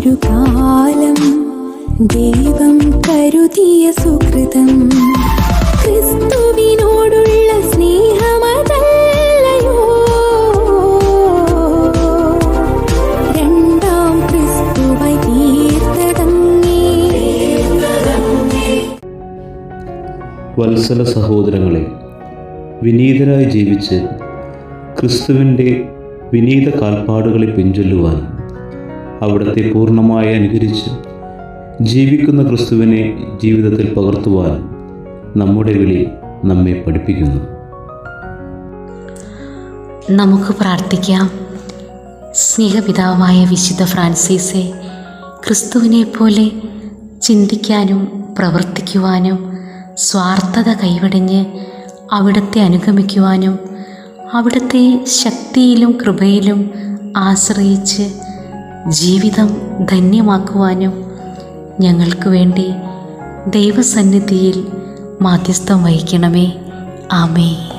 ഒരു കാലം ദൈവം കരുതിയ സുഹൃതം. ക്രിസ്തുവിനോടുള്ള സ്നേഹമതല്ലയോ? രണ്ടാം ക്രിസ്തു വത്സല സഹോദരങ്ങളെ വിനീതരായി ജീവിച്ച് ക്രിസ്തുവിന്റെ വിനീത കാൽപ്പാടുകളെ പിൻചൊല്ലുവാനും അവിടത്തെ പൂർണമായി അനുകരിച്ച് ജീവിക്കുന്ന ക്രിസ്തുവിനെ ജീവിതത്തിൽ പകർത്തുവാൻ നമ്മുടെ വിളി നമ്മെ പഠിപ്പിക്കുന്നു. നമുക്ക് പ്രാർത്ഥിക്കാം. സ്നേഹപിതാവായ വിശുദ്ധ ഫ്രാൻസിസെ ക്രിസ്തുവിനെ പോലെ ചിന്തിക്കാനും പ്രവർത്തിക്കുവാനും സ്വാർത്ഥത കൈവടിഞ്ഞ് അവിടുത്തെ അനുഗമിക്കുവാനും അവിടുത്തെ ശക്തിയിലും കൃപയിലും ആശ്രയിച്ച് ജീവിതം ധന്യമാക്കുവാനും ഞങ്ങൾക്ക് വേണ്ടി ദൈവസന്നിധിയിൽ മാധ്യസ്ഥം വഹിക്കണമേ. ആമേ